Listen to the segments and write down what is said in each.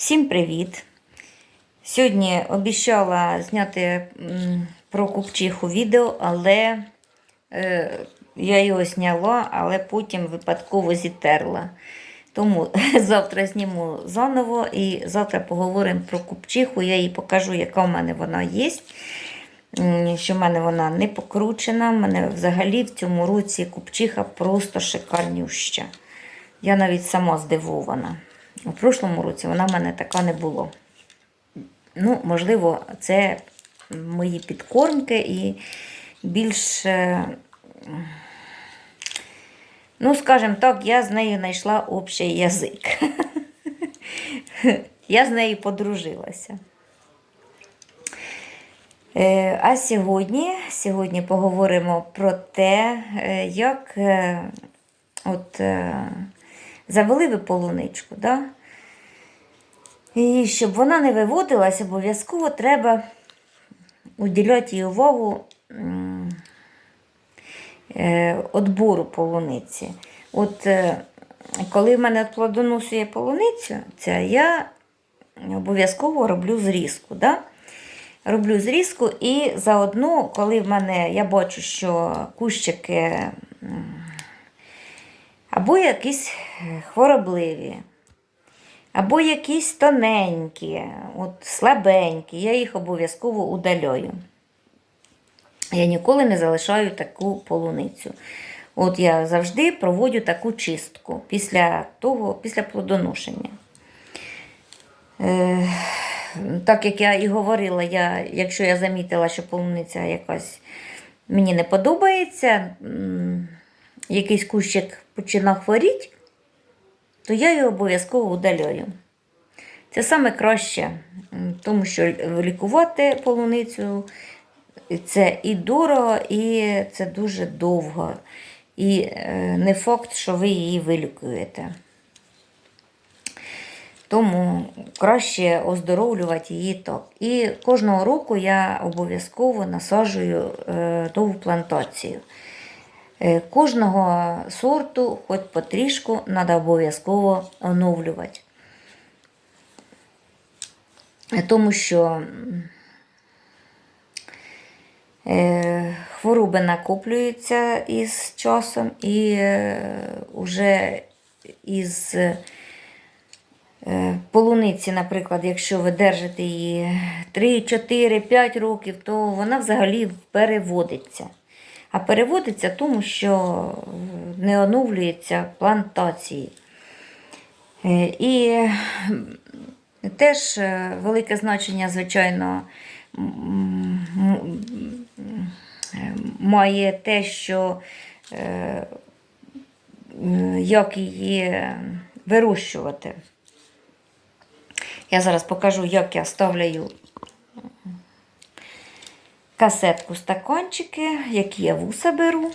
Всім привіт! Сьогодні обіцяла зняти про купчиху відео, але е, я його зняла, але потім випадково зітерла. Тому завтра зніму заново і завтра поговоримо про купчиху. Я їй покажу, яка в мене вона є. Що в мене вона не покручена. В мене взагалі в цьому році купчиха просто шикарнюща. Я навіть сама здивована. У прошлому році вона в мене така не було. Ну, можливо, це мої підкормки і більш, ну, скажімо так, я з нею знайшла общий язик. Я з нею подружилася. Е, А сьогодні, сьогодні поговоримо про те, е, як е, от, завели ви полуничку. Да? І щоб вона не виводилась, обов'язково треба уділяти їй увагу м, е, полуниці. От е, коли в мене плодоносує полуницю, це я обов'язково роблю зрізку. Да? Роблю зрізку і заодно, коли в мене я бачу, що кущики або якісь хворобливі, або якісь тоненькі, от слабенькі, я їх обов'язково удаляю. Я ніколи не залишаю таку полуницю. От я завжди проводжу таку чистку після того, після плодоношення. Е, так як я і говорила, я, якщо я замітила, що полуниця якась мені не подобається, якийсь кущик починав хворіти, то я його обов'язково удаляю. Це саме краще, тому що лікувати полуницю це і дорого, і це дуже довго. І е, не факт, що ви її вилікуєте. Тому краще оздоровлювати її так. І кожного року я обов'язково насаджую е, нову плантацію. Е, Кожного сорту, хоч потрішку, треба обов'язково оновлювати. Е, Тому що е, хвороби накоплюються із часом і вже із полуниці, наприклад, якщо ви держите її 3, 4, 5 років, то вона взагалі переводиться. А переводиться тому, що не оновлюється плантації. Е, І теж е, велике значення, звичайно, е, має те, що е, як її вирощувати. Я зараз покажу, як я ставляю касетку стаканчики, які я вуса беру.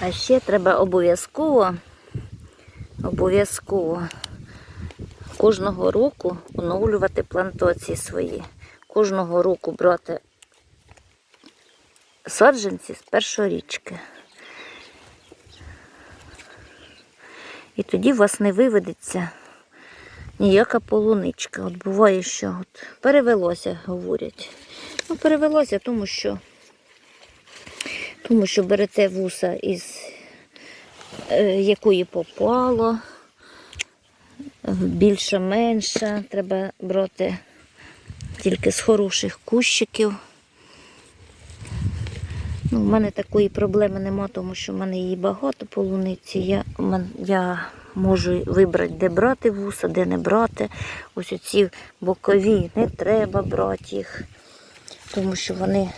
А ще треба обов'язково, обов'язково кожного року оновлювати плантації свої. Кожного року брати саджанці з першорічки. І тоді у вас не виведеться ніяка полуничка. От буває, що от перевелося, говорять. Ну, перевелося, тому що, тому що берете вуса із е, якої попало, більше-менше. Треба брати тільки з хороших кущиків. Ну, У мене такої проблеми нема, тому що в мене її багато полуниці. Я, я можу вибрати, де брати вуса, де не брати. Ось оці бокові не треба брати їх, тому що вони,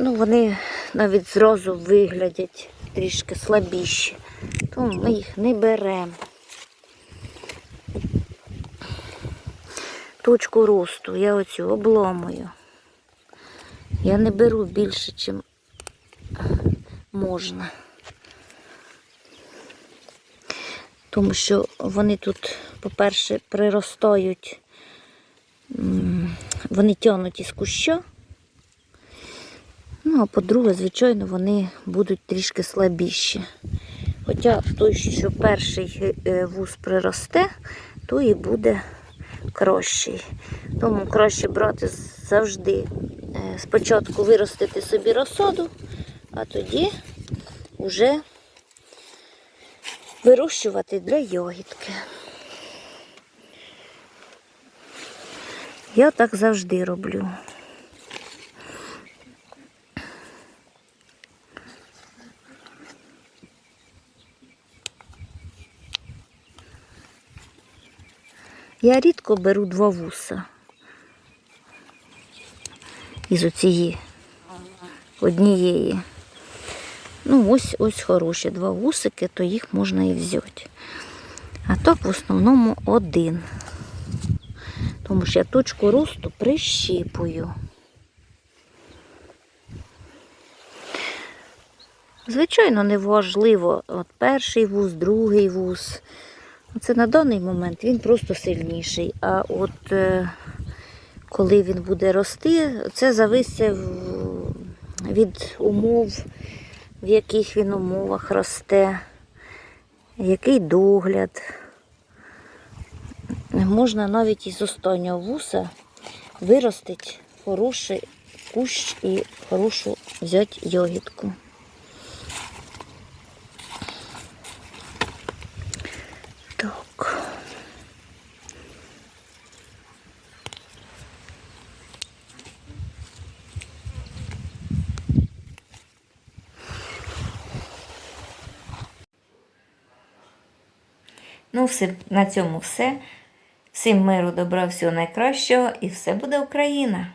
ну, вони навіть зразу виглядять трішки слабіші. Тому ми їх не беремо. Точку росту я оцю обламую. Я не беру більше, чим можна. Тому що вони тут, по-перше, приростають, вони тягнуть із куща. Ну, а по-друге, звичайно, вони будуть трішки слабіші. Хоча той, що перший е, вуз приросте, то і буде кращий. Тому краще брати завжди е, спочатку виростити собі розсаду, а тоді вже вирощувати для ягідки. Я так завжди роблю. Я рідко беру два вуса із оцієї однієї. Ну, ось ось хороші два вусики, то їх можна і взяти. А так в основному один. Тому що я точку росту прищіпую. Звичайно, неважливо, от перший вуз, другий вуз. Це на даний момент він просто сильніший. А от е, коли він буде рости, це зависить від умов, в яких він умовах росте, який догляд. Можна навіть із останнього вуса виростити хороший кущ і хорошу взяти йогітку. Ну, все, на цьому все. Всім миру, добра, всього найкращого і все буде Україна!